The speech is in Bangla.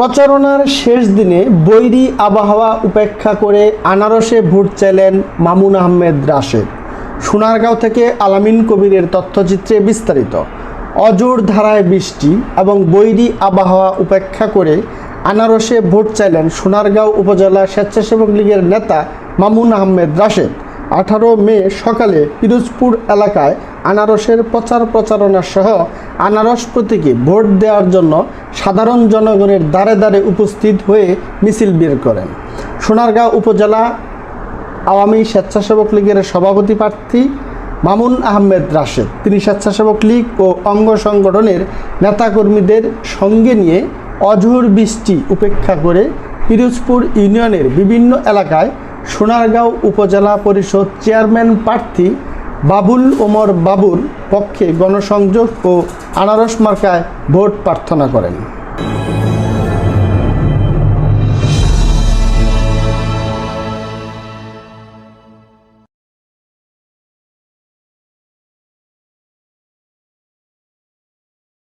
প্রচারণার শেষ দিনে বৈরী আবহাওয়া উপেক্ষা করে আনারসে ভোট চাইলেন মামুন আহমেদ রাশেদ। সোনারগাঁও থেকে আলামিন কবিরের তথ্যচিত্রে বিস্তারিত। অজোর ধারায় বৃষ্টি এবং বৈরী আবহাওয়া উপেক্ষা করে আনারসে ভোট চাইলেন সোনারগাঁও উপজেলা স্বেচ্ছাসেবক লীগের নেতা মামুন আহমেদ রাশেদ। আঠারো মে সকালে পিরোজপুর এলাকায় আনারসের প্রচার প্রচারণা সহ আনারস প্রতীকে ভোট দেওয়ার জন্য সাধারণ জনগণের দ্বারে দ্বারে উপস্থিত হয়ে মিছিল বের করেন। সোনারগাঁও উপজেলা আওয়ামী স্বেচ্ছাসেবক লীগের সভাপতি প্রার্থী মামুন আহমেদ রাশেদ। তিনি স্বেচ্ছাসেবক লীগ ও অঙ্গ সংগঠনের নেতাকর্মীদের সঙ্গে নিয়ে অঝোর বৃষ্টি উপেক্ষা করে পিরোজপুর ইউনিয়নের বিভিন্ন এলাকায় সোনারগাঁও উপজেলা পরিষদ চেয়ারম্যান প্রার্থী বাবুল ওমর বাবুর পক্ষে গণসংযোগ ও আনারস মার্কায় ভোট প্রার্থনা করেন।